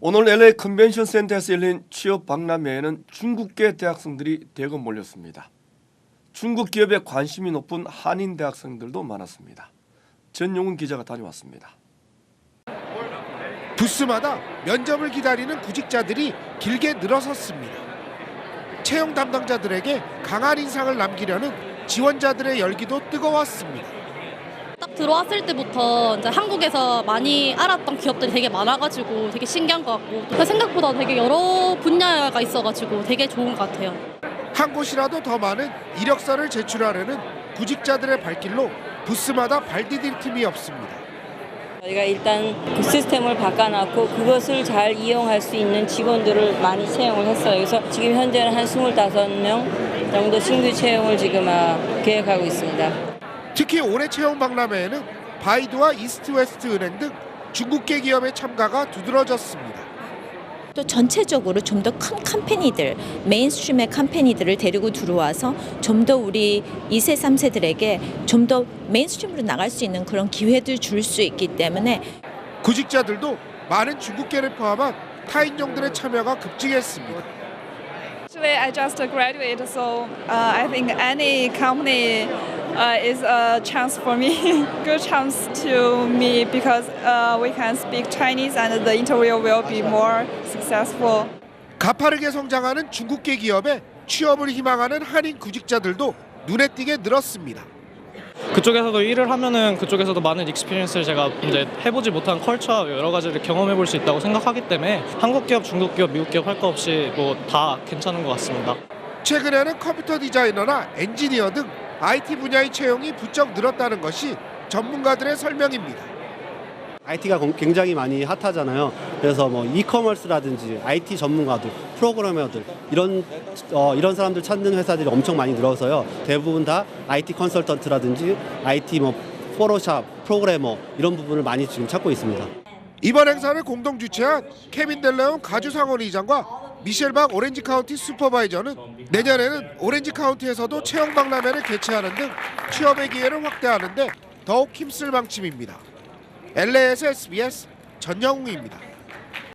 오늘 LA 컨벤션 센터에서 열린 취업 박람회에는 중국계 대학생들이 대거 몰렸습니다. 중국 기업에 관심이 높은 한인 대학생들도 많았습니다. 전용훈 기자가 다녀왔습니다. 부스마다 면접을 기다리는 구직자들이 길게 늘어섰습니다. 채용 담당자들에게 강한 인상을 남기려는 지원자들의 열기도 뜨거웠습니다. 딱 들어왔을 때부터 이제 한국에서 많이 알았던 기업들이 되게 많아가지고 되게 신기한 것 같고 또 생각보다 되게 여러 분야가 있어가지고 되게 좋은 것 같아요. 한 곳이라도 더 많은 이력서를 제출하려는 구직자들의 발길로 부스마다 발디딜 틈이 없습니다. 저희가 일단 그 시스템을 바꿔놨고 그것을 잘 이용할 수 있는 직원들을 많이 채용을 했어요. 그래서 지금 현재는 한 25명 정도 신규 채용을 지금 아, 계획하고 있습니다. 특히 올해 채용 박람회에는 바이두와 이스트웨스트 은행 등 중국계 기업의 참가가 두드러졌습니다. 또 전체적으로 좀 더 큰 컴퍼니들, 메인스트림의 컴퍼니들을 데리고 들어와서 좀 더 우리 2세, 3세들에게 좀 더 메인스트림으로 나갈 수 있는 그런 기회도 줄수 있기 때문에 구직자들도 많은 중국계를 포함한 타인종들의 참여가 급증했습니다. Actually, I just graduated, so uh, I think any company uh, is a chance for me, good chance to me because uh, we can speak Chinese and the interview will be more successful. 가파르게 성장하는 중국계 기업에 취업을 희망하는 한인 구직자들도 눈에 띄게 늘었습니다. 그쪽에서도 일을 하면은 그쪽에서도 많은 익스피리언스를 제가 이제 해보지 못한 컬처 여러 가지를 경험해 볼 수 있다고 생각하기 때문에 한국 기업, 중국 기업, 미국 기업 할 거 없이 뭐 다 괜찮은 것 같습니다. 최근에는 컴퓨터 디자이너나 엔지니어 등 IT 분야의 채용이 부쩍 늘었다는 것이 전문가들의 설명입니다. IT가 굉장히 많이 핫하잖아요. 그래서 뭐 이커머스라든지 IT 전문가들, 프로그래머들 이런 어, 이런 사람들 찾는 회사들이 엄청 많이 늘어서요. 대부분 다 IT 컨설턴트라든지 IT 뭐 포토샵, 프로그래머 이런 부분을 많이 지금 찾고 있습니다. 이번 행사를 공동 주최한 케빈 델레온 가주상원 의장과 미셸 박 오렌지 카운티 슈퍼바이저는 내년에는 오렌지 카운티에서도 채용 박람회를 개최하는 등 취업의 기회를 확대하는데 더욱 힘쓸 방침입니다. LA에서 SBS 전영웅입니다.